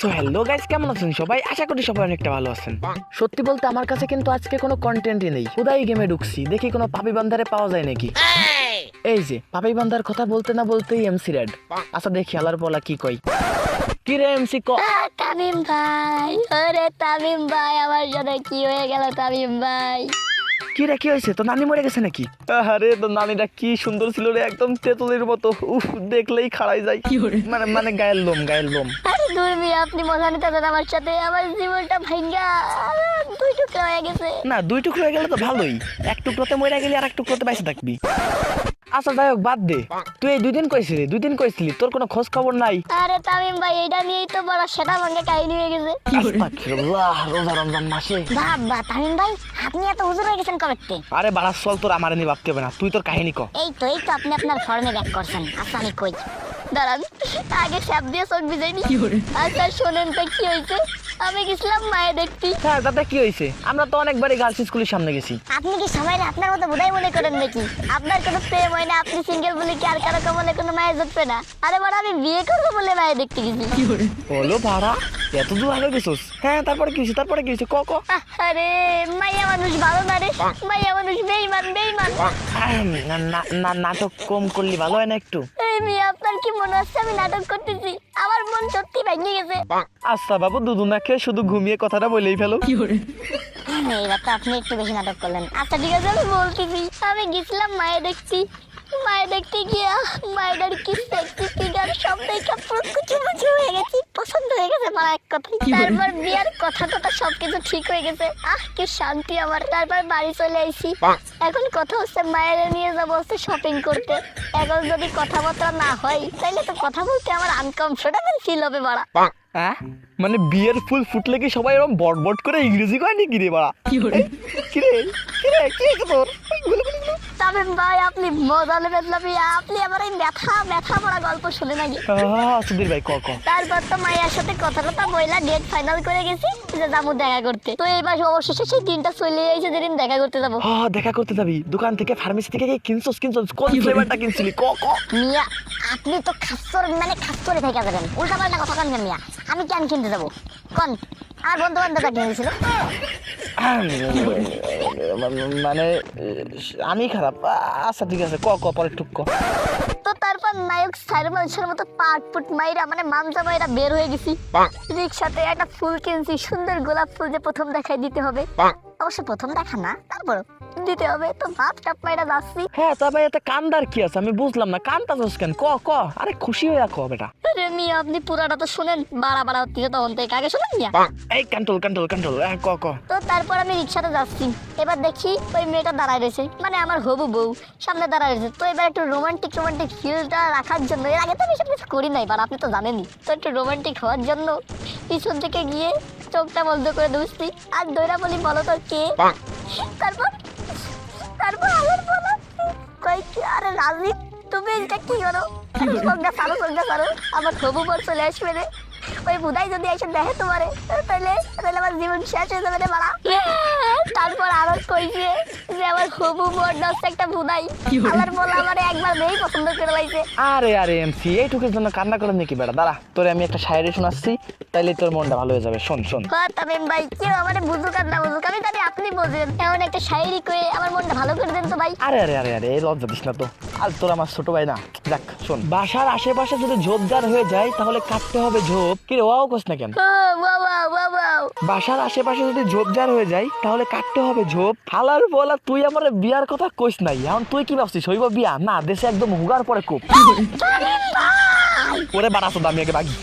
So hello guys কেমন আছেন সবাই? আশা করি সবাই অনেকটা ভালো আছেন। সত্যি বলতে আমার কাছে কিন্তু আজকে কোনো কন্টেন্টই নেই। খুদাই গেমে ঢুকছি। দেখি কোনো পাপি বান্দারে পাওয়া যায় নাকি? এই যে, পাপি বান্দার কথা বলতে না বলতেই এমসি রেড আচ্ছা দেখি, আলার বলা কি কই কি রে এমসি ক? তামিম ভাই। ওরে তামিম ভাই, আমার সাথে কি হয়ে গেল তামিম ভাই? কি রে কি হয়েছে? তো নানি মরে গেছে নাকি? আরে তো নানিটা কি সুন্দর ছিল রে একদম তেঁতুলের মতো। উফ দেখলেই খাড়াই যায়। মানে মানে গায়ের লোম গায়ের লোম। আরে দূরবি আপনি মজা নিতে দেন আমার সাথে আমার জীবনটা ভাঙ্গা দুই টুকরা হয়ে গেছে। না দুই টুকরো হয়ে গেলে তো ভালোই। এক টুকরোতে মরে গেলে আর এক টুকরোতে বাইসে থাকবি। আচ্ছা যাই হোক বাদ দে। তুই এই দুই দিন কইছিলি দুই দিন কইছিলি তোর কোনো খোঁজ খবর নাই। আরে তামিম ভাই এটা নিয়েই তো বড় সেটা ভাঙ্গা কাহিনী হয়ে গেছে। আস্তাগফিরুল্লাহ, রোজা রমজান মাসে। বাবা তামিম ভাই আপনি এত হুজুর হয়ে গেছেন কবে থেকে? আরে বাড়া চল তোর আমার নিয়ে ভাবতে হবে না তুই তোর কাহিনী ক। এই তো এই তো আপনি আপনার ফর্মে ব্যাক করছেন। আচ্ছা আমি কই। দাঁড়ান আগে স্যাপ দিয়ে চোখ ভিজাইনি আচ্ছা শোনেন তো কি হয়েছে? আমি গেছিলাম মায়ে দেখতে হ্যাঁ তাতে কি হয়েছে? আমরা তো অনেকবারই গার্লস স্কুলের সামনে গেছি। আপনি কি সবাই আপনার মতো বোধাই মনে করেন নাকি? আপনার কোনো প্রেম হয় না আপনি সিঙ্গেল বলে কি আর কারও কমলে কোনো মায়ের জুটবে না? আরে বড় আমি বিয়ে করব বলে মায়ে দেখতে গেছি। হলো ভাড়া? এত দূর আগে গেছিস? হ্যাঁ তারপরে কি হয়েছে? তারপরে কি হয়েছে? ক ক। আরে মাইয়া মানুষ ভালো না রে। মাইয়া মানুষ বেইমান বেইমান। না- নাটক কম করলি ভালো হয় না একটু। এই মেয়ে আপনার কি মনে হচ্ছে আমি নাটক করতেছি? সত্যি ভেঙে গেছে। আচ্ছা বাবু দুদু খেয়ে শুধু ঘুমিয়ে কথাটা বলেই ফেলো। এইবার তো আপনি একটু বেশি নাটক করলেন। আচ্ছা ঠিক আছে আমি বলতেছি আমি গেছিলাম মায়ে দেখছি মায়ে দেখতে গিয়া মায়ের কি সেক্সি ফিগার সব দেখে পুরো কুচু মুচু হয়ে হয়ে গেছে। মারা এক কথা। তারপর বিয়ার কথা টথা সব কিছু ঠিক হয়ে গেছে। আহ কি শান্তি আমার। তারপর বাড়ি চলে আইছি। এখন কথা হচ্ছে মায়ের নিয়ে যাব হচ্ছে শপিং করতে। এখন যদি কথাবার্তা না হয় তাহলে তো কথা বলতে আমার আনকমফোর্টেবল ফিল হবে বাড়া। হ্যাঁ মানে বিয়ের ফুল ফুটলে কি সবাই এরকম বট বট করে ইংরেজি কয় নাকি রে বাড়া? কি রে কি রে কি তোর? তবে ভাই আপনি মজা নেবেন না ভাই। আপনি আমার এই ব্যথা ব্যথা পড়া গল্প শুনে নাকি সুধীর ভাই ক ক। তারপর তো মায়ের সাথে কথা কথা বইলা ডেট ফাইনাল করে গেছি যে যাব দেখা করতে। তো এই মাসে অবশেষে সেই দিনটা চলে এসেছে যেদিন দেখা করতে যাব। হ্যাঁ দেখা করতে যাবি। দোকান থেকে ফার্মেসি থেকে কি কিনছস কিনছস। কোন ফ্লেভারটা কিনছিলি? ক ক। মিয়া আপনি তো খাসর মানে খাসরে থেকে যাবেন। উল্টা পাল্টা কথা কান মিয়া। আমি কেন কিনতে যাব? কন? আমার বন্ধু দিয়েছিল মানে আমি খারাপ। আচ্ছা ঠিক আছে ক ক পরে টুক ক। তো তারপর নায়ক সাইরমানুষের মতো পাট পুট মাইরা মানে মামজা মাইরা বের হয়ে গেছি। রিক্সাতে একটা ফুল কিনছি সুন্দর গোলাপ ফুল যে প্রথম দেখাই দিতে হবে। অবশ্য প্রথম দেখা না তারপর দিতে হবে তো ভাত টাপ মাইরা যাচ্ছি। হ্যাঁ তবে এতে কান্দার কি আছে? আমি বুঝলাম না কান্দাছস কেন? ক ক? আরে খুশি হয়ে ক বেটা। আরে মিয়া আপনি পুরাটা তো শুনেন বাড়া বাড়া হচ্ছে তখন থেকে। আগে শুনেন মিয়া? এই কন্ট্রোল কন্ট্রোল কন্ট্রোল ক ক। তো তারপর আমি রিক্সাতে যাচ্ছি। এবার দেখি ওই মেয়েটা দাঁড়ায় রয়েছে। মানে আমার হবু বউ সামনে দাঁড়ায় রয়েছে। তো এবার একটু রোমান্টিক রোমান্টিক ফিলটা রাখার জন্য এর আগে তো আমি সব কিছু করি নাই বাট আপনি তো জানেনই। তো একটু রোমান্টিক হওয়ার জন্য পিছন থেকে গিয়ে চোখটা বন্ধ করে দুসছি আর দৈরা বলি বলো তো কে? তারপর তুমি এটা কি করো? সঙ্গে সারো সঙ্গে সারো আমার হবু বর চলে আসবে ওই বুধাই যদি এসে দেখে তোমারে আমার জীবন শেষ হয়ে যাবে বাড়া। তারপর আরও কইছে যে আমার হবু বর দশ একটা বুধাই আমার বলা? আমার একবার মেয়েই পছন্দ করে লাইছে। আরে আরে এমসি এইটুকুর জন্য কান্না করে নাকি বেটা? দাঁড়া তোরে আমি একটা শায়রি শোনাচ্ছি তাইলে তোর মনটা ভালো হয়ে যাবে। শোন শোন। হ্যাঁ তামিম ভাই কেউ আমার বুঝুক আর না বুঝুক আমি জানি আপনি বোঝেন। এমন একটা শায়েরি করে আমার মনটা ভালো করে দেন তো ভাই। আরে আরে আরে আরে এই লজ্জা দিস না তো। আর তোর আমার ছোট ভাই না। দেখ শোন। বাসার আশেপাশে যদি ঝোপঝাড় হয়ে যায় তাহলে কাটতে হবে ঝোপ। কি ওয়াও কোস না কেন? ও বাবা বাবা। বাসার আশেপাশে যদি ঝোপঝাড় হয়ে যায় তাহলে কাটতে হবে ঝোপ। হালার বলা তুই আমার বিয়ার কথা কইস নাই। এখন তুই কি ভাবছিস? হইব বিয়া? না দেশে একদম হুগার পরে খুব ওরে বাড়াতো দামি আগে বাগি